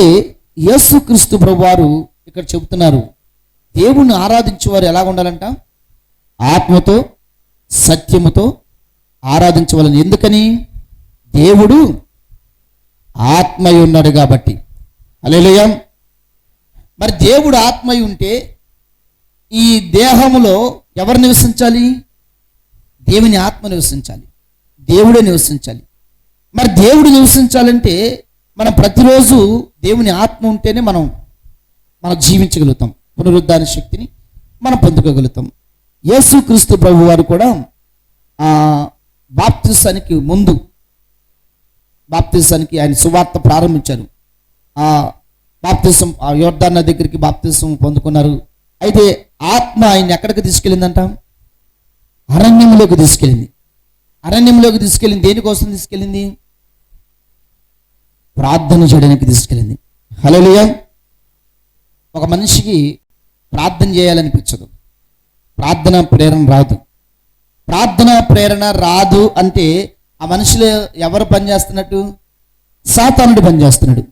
అయితే యేసుక్రీస్తు ప్రభువారు ఇక్కడ చెబుతున్నారు. దేవుణ్ణి ఆరాధించేవారు ఎలా ఉండాలంట? ఆత్మతో సత్యముతో ఆరాధించవాలని. ఎందుకని? దేవుడు ఆత్మయి ఉన్నాడు కాబట్టి. అలేలేయం మరి దేవుడు ఆత్మయి ఉంటే ఈ దేహములో ఎవరు నివసించాలి? దేవుని ఆత్మ నివసించాలి. దేవుడే నివసించాలి. మరి దేవుడు నివసించాలంటే మనం ప్రతిరోజు దేవుని ఆత్మ ఉంటేనే మనం మనం జీవించగలుగుతాం. పునరుద్ధాన శక్తిని మనం పొందుకోగలుగుతాం. యేసుక్రీస్తు ప్రభు వారు కూడా బాప్తిసానికి ముందు బాప్తిసానికి ఆయన సువార్త ప్రారంభించారు. ఆ బాప్తిసం ఆ యోర్దాన్ దగ్గరికి బాప్తిసం పొందుకున్నారు. అయితే ఆత్మ ఆయన ఎక్కడికి తీసుకెళ్ళిందంట? అరణ్యంలోకి తీసుకెళ్ళింది. అరణ్యంలోకి తీసుకెళ్ళింది దేనికోసం తీసుకెళ్ళింది? ప్రార్థన చేయడానికి తీసుకెళ్ళింది. హలోలియా ఒక మనిషికి ప్రార్థన చేయాలనిపించదు. ప్రార్థన ప్రేరణ రాదు. ప్రార్థన ప్రేరణ రాదు అంటే ఆ మనిషిలో ఎవరు పనిచేస్తున్నట్టు సాతానుడు పనిచేస్తున్నాడు